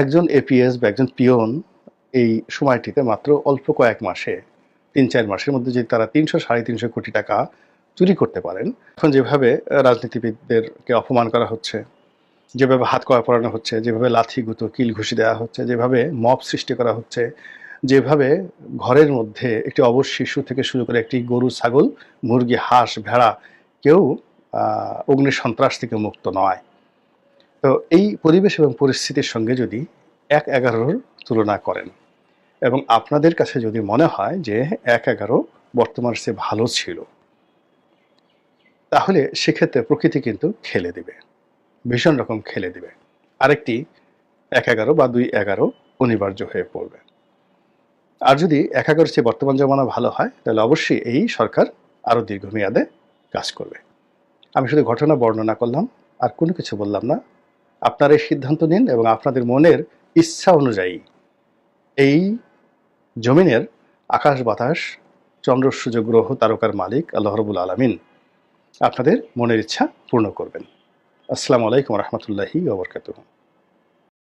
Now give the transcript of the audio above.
একজন এপিএস বা একজন পিয়ন এই সময়টিতে মাত্র অল্প কয়েক মাসে, তিন চার মাসের মধ্যে যদি তারা তিনশো, সাড়ে তিনশো কোটি টাকা চুরি করতে পারেন, এখন যেভাবে রাজনীতিবিদদেরকে অপমান করা হচ্ছে, যেভাবে হাত কয়া পড়ানো হচ্ছে, যেভাবে লাথি গুঁতো, কিল ঘুষি দেওয়া হচ্ছে, যেভাবে মপ সৃষ্টি করা হচ্ছে, যেভাবে ঘরের মধ্যে একটি অবশ শিশু থেকে শুরু করে একটি গরু, ছাগল, মুরগি, হাঁস, ভেড়া কেউ অগ্নি সন্ত্রাস থেকে মুক্ত নয়। তো এই পরিবেশ এবং পরিস্থিতির সঙ্গে যদি এক এগারোর তুলনা করেন, এবং আপনাদের কাছে যদি মনে হয় যে এক এগারো বর্তমান সে ভালো ছিল, তাহলে সেক্ষেত্রে প্রকৃতি কিন্তু খেলে দিবে, ভীষণ রকম খেলে দিবে। আরেকটি এক এগারো বা দুই এগারো অনিবার্য হয়ে পড়বে। আর যদি এক এগারো চেয়ে বর্তমান জমানা ভালো হয়, তাহলে অবশ্যই এই সরকার আরও দীর্ঘমেয়াদে কাজ করবে। আমি শুধু ঘটনা বর্ণনা করলাম, আর কোনো কিছু বললাম না। আপনারা এই সিদ্ধান্ত নিন এবং আপনাদের মনের ইচ্ছা অনুযায়ী এই জমিনের আকাশ বাতাস, চন্দ্র সূর্য গ্রহ, তারকার মালিক আল্লাহ রবুল আলমিন আপনাদের মনের ইচ্ছা পূর্ণ করবেন। আসসালামু আলাইকুম রহমতুল্লাহি ওবরকাতুহ